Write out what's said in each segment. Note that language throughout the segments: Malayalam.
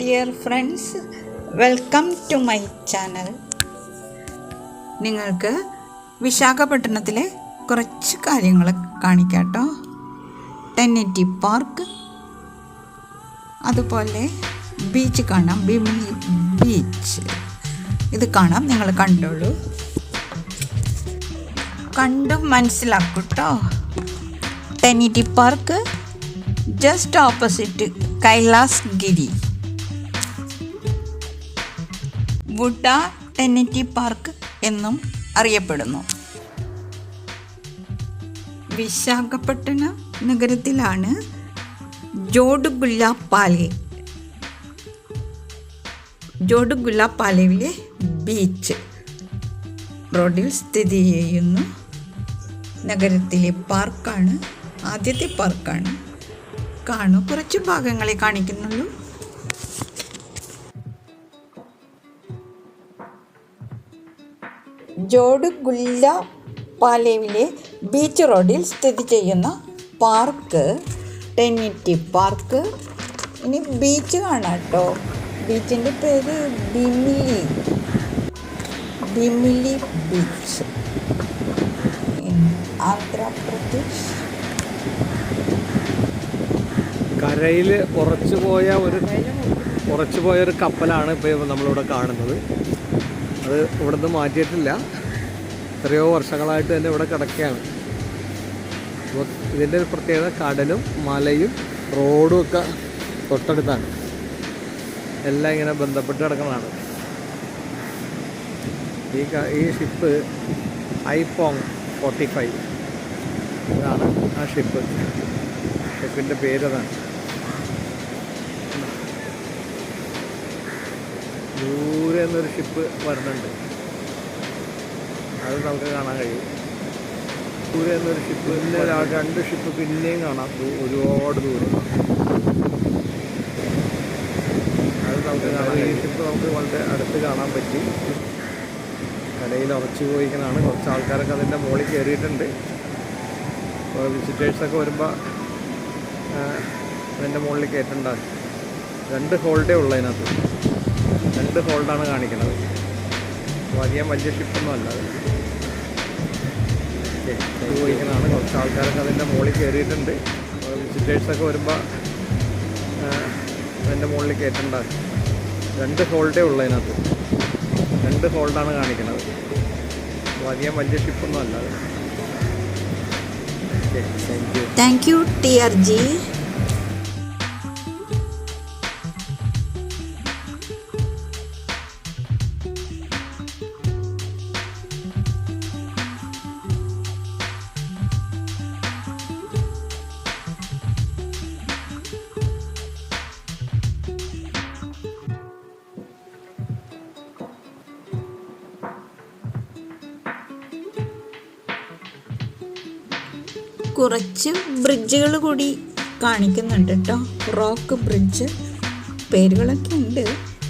Dear friends welcome to my channel നിങ്ങൾക്ക് വിശാഖപട്ടണത്തിലെ കുറച്ച് കാര്യങ്ങൾ കാണിക്കാട്ടോ ടെന്നറ്റി പാർക്ക് അതുപോലെ ബീച്ച് കാണാം. ബിമിനി ബീച്ച് ഇത് കാണാം നിങ്ങൾ കണ്ടോളൂ. കണ്ടും കണ്ടു കേട്ടോ. Tenneti park just opposite Kailas Giri VUDA Tenneti park എന്നും അറിയപ്പെടുന്നു. വിശാഖപട്ടണം നഗരത്തിലാണ് ജോഡുഗുല്ല ജോഡ് ജോഡുഗുല്ല പാലയിലെ ബീച്ച്. റോഡിൽ സ്ഥിതി ചെയ്യുന്നു നഗരത്തിലെ പാർക്കാണ് ആദ്യത്തെ പാർക്കാണ്. കാണൂ കുറച്ച് ഭാഗങ്ങളെ കാണിക്കുന്നുള്ളൂ. ജോഡുഗുല്ല പാലേവിലെ ബീച്ച് റോഡിൽ സ്ഥിതി ചെയ്യുന്ന പാർക്ക് ടെന്നിറ്റി പാർക്ക്. ഇനി ബീച്ച് കാണാം കേട്ടോ. ബീച്ചിന്റെ പേര് ബിമിലി. ബിമിലി ബീച്ച്. ആന്ധ്രാപ്രദേശ് കരയിൽ ഉറച്ചു പോയ ഒരു ഉറച്ചു പോയ ഒരു കപ്പലാണ് ഇപ്പോൾ നമ്മളിവിടെ കാണുന്നത്. അത് ഇവിടുന്ന് മാറ്റിയിട്ടില്ല. എത്രയോ വർഷങ്ങളായിട്ട് തന്നെ ഇവിടെ കിടക്കുകയാണ്. അപ്പോൾ ഇതിന്റെ ഒരു പ്രത്യേകത കടലും മലയും റോഡും ഒക്കെ തൊട്ടടുത്താണ്. എല്ലാം ഇങ്ങനെ ബന്ധപ്പെട്ട് കിടക്കുന്നതാണ്. ഈ ഈ ഷിപ്പ് ഐപോങ് ഫോർട്ടി ഫൈവ്. ഇതാണ് ആ ഷിപ്പ്. ഷിപ്പിന്റെ പേരതാണ് ദൂരെ നിന്നൊരു ഷിപ്പ് വരുന്നുണ്ട്. അത് നമുക്ക് കാണാൻ കഴിയും. സൂര്യ എന്നൊരു ഷിപ്പ് പിന്നെ രണ്ട് ഷിപ്പ് പിന്നെയും കാണാം. ഒരുപാട് ദൂരം. അത് നമുക്ക് കാണാം ഈ ഷിപ്പ് നമുക്ക് വളരെ അടുത്ത് കാണാൻ പറ്റി. കടയിൽ ഉറച്ചു പോയിക്കണാണ് കുറച്ച് ആൾക്കാരൊക്കെ അതിന്റെ മുകളിൽ കയറിയിട്ടുണ്ട്. അപ്പോൾ വിസിറ്റേഴ്സൊക്കെ വരുമ്പോൾ അതിന്റെ മുകളിൽ കയറ്റുണ്ടാകും രണ്ട് ഹോൾഡേ ഉള്ളൂ അതിനകത്ത്. രണ്ട് ഹോൾഡാണ് കാണിക്കുന്നത് അധികം വലിയ ഷിപ്പൊന്നും അല്ല പോയിക്കണാണ് കുറച്ച് ആൾക്കാരൊക്കെ അതിന്റെ മുകളിൽ കയറിയിട്ടുണ്ട്. വിസിറ്റേഴ്സൊക്കെ വരുമ്പോൾ അതിന്റെ മുകളിൽ കയറ്റുണ്ടാകും രണ്ട് ഹോൾഡേ ഉള്ളൂ അതിനകത്ത്. രണ്ട് ഹോൾഡാണ് കാണിക്കുന്നത് അധികം വലിയ ഷിപ്പൊന്നും അല്ല thank you T R G കുറച്ച് ബ്രിഡ്ജുകൾ കൂടി കാണിക്കുന്നുണ്ട് കേട്ടോ റോക്ക് ബ്രിഡ്ജ് പേരുകളൊക്കെ ഉണ്ട്.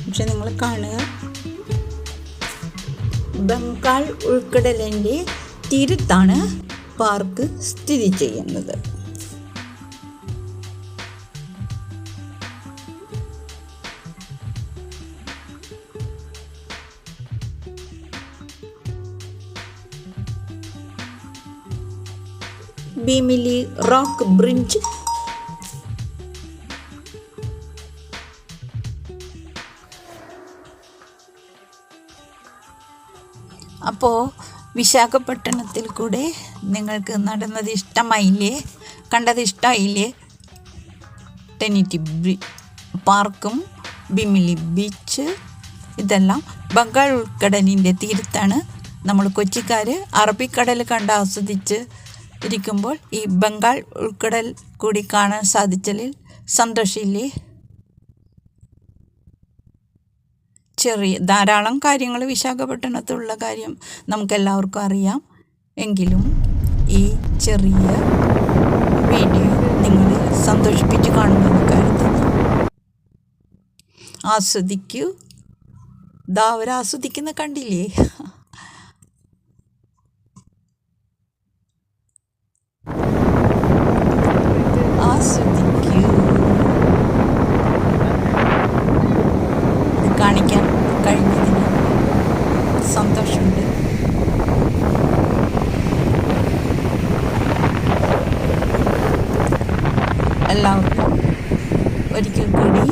പക്ഷെ നിങ്ങൾ കാണുക. ബംഗാൾ ഉൾക്കടലിന്റെ തീരത്താണ് പാർക്ക് സ്ഥിതി ചെയ്യുന്നത്. ബീമിലി റോക്ക് ബ്രിഡ്ജ് അപ്പോൾ വിശാഖപട്ടണത്തിൽ കൂടെ നിങ്ങൾക്ക് നടന്നത് ഇഷ്ടമായില്ലേ? കണ്ടത് ഇഷ്ടമായില്ലേ ടെനിറ്റി പാർക്കും ബിമിലി ബീച്ച് ഇതെല്ലാം ബംഗാൾ ഉൾക്കടലിന്റെ തീരത്താണ്. നമ്മൾ കൊച്ചിക്കാർ അറബിക്കടൽ കണ്ട് ആസ്വദിച്ച് ഇരിക്കുമ്പോൾ ഈ ബംഗാൾ ഉൾക്കടൽ കൂടി കാണാൻ സാധിച്ചതിൽ സന്തോഷമില്ലേ ചെറിയ ധാരാളം കാര്യങ്ങൾ വിശാഖപട്ടണത്തുള്ള കാര്യം നമുക്കെല്ലാവർക്കും അറിയാം. എങ്കിലും ഈ ചെറിയ വീഡിയോ നിങ്ങളെ സന്തോഷിപ്പിച്ച് കാണുമെന്ന് കരുതുന്നു ആസ്വദിക്കൂ. ദാവരാസ്വദിക്കുന്ന കണ്ടില്ലേ? ആവശ്യമുണ്ട്. എല്ലാവർക്കും ഒരിക്കൽ കൂടി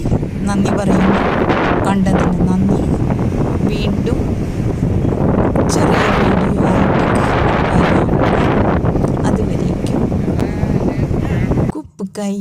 നന്ദി പറയുന്നു. കണ്ടതിന് നന്ദി. വീണ്ടും ചെറിയ വീഡിയോ ആയിട്ട് അതുവരേക്കും. കുപ്പ് കൈ